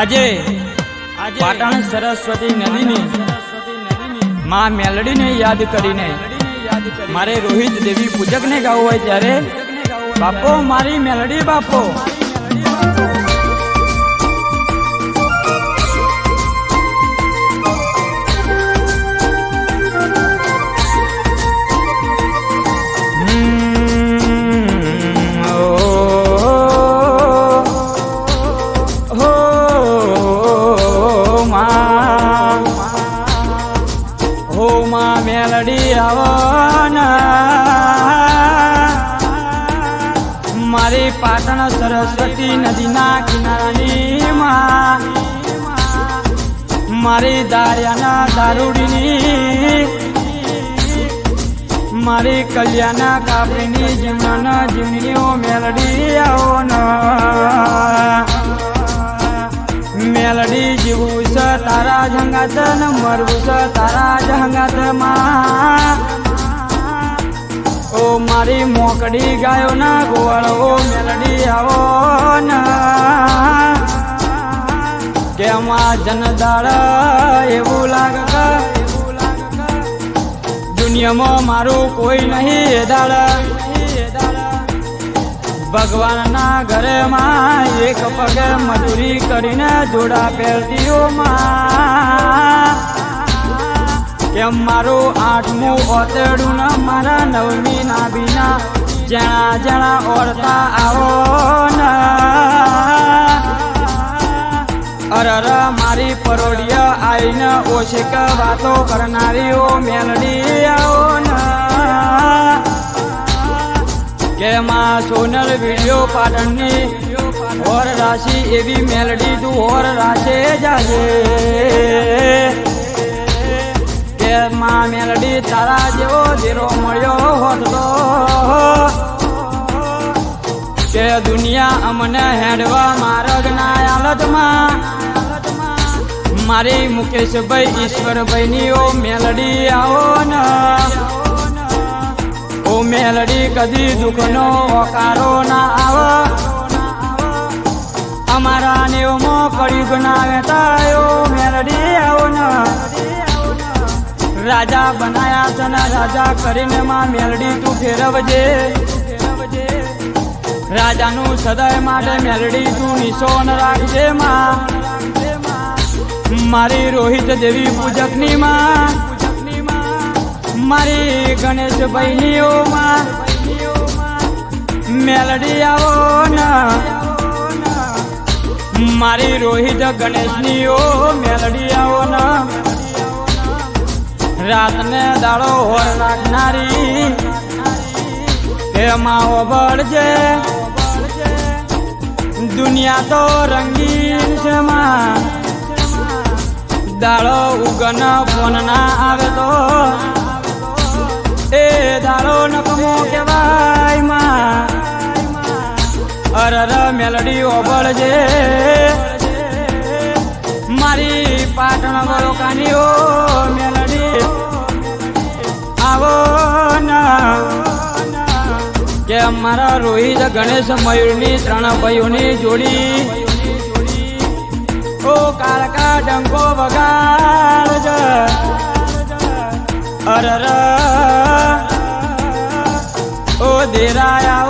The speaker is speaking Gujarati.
આજે પાટણ સરસ્વતી નદીની માં મેલડીને યાદ કરીને મારે રોહિત દેવી પૂજકને ગાવું હોય ત્યારે બાપો. મારી મેલડી બાપો. મેલડી આવના મારી પાટણ સરસ્વતી નદીના કિનારાની માં મારી દારિયાના દારૂડીની. મારી કલ્યાણા કાપડીની જીમના જીવનીઓ મેલડી આવો ન મેલડી જીવું છે તારા જંગાત ને મરવું છે તારા જંગાતમાં મારી ગાયો ના ગોવાળો મેલડી આવો ન. કેમાં જનદાળ એવું લાગે દુનિયામાં મારું કોઈ નહીં દાળ. ભગવાનના ઘરેમાં એક પગે મજૂરી કરીને જોડા પહેરતીઓમાં. કેમ મારું આઠમું ઓતેડું ના મારા નવમી નાભીના જણા જણા ઓળતા આવો અરર, મારી પરોડિયા આઈને ઓછેક વાતો કરનારીઓ મેલડી આવો કે સોનલ વીડિયો પાટણની ઓર રાશિ એવી મેલડી તું ઓર રાશે જાજે. કે માં મેલડી તારા જેવો ધીરો મળ્યો હોત દુનિયા અમને હેડવા માર્ગ ના હાલતમાં. મારી મુકેશભાઈ ઈશ્વરભાઈ ની ઓ મેલડી આવો ને. ઓ મેલડી, કદી દુઃખનો ઓકારો ના આવ. અમારા નેવમો કળિયુગ ના વેતાયો મેલડી આવો ને. રાજા બનાયા છે ને રાજા કરીને માં મેલડી તું ફેરવજે. રાજાનું સદાય માટે મેલડી તું નિશોન રાખજે માં. મારી રોહિત દેવી પૂજકની માં. મારી ગણેશ બહેનીઓ માં. મેલડી આવો ના. મારી રોહિત ગણેશની ઓ, મેલડી આવો ના. રાતને દાડો હોર નાખનારી. એમાં ઓબળજે દુનિયા તો રંગીન છે માં. દાડો ઉગન ફોન ના આવે તો. એ દાડો નકમો કેવાયમાં. અરર મેલડી ઓબળજે. મારી પાટણ બરોકાની ઓ અમારા રોહિત ગણેશ મયુરની ત્રણ ભાઈઓની જોડી. ઓ કાળકા ડંકો વગાડ અરર. ઓ દેરાયા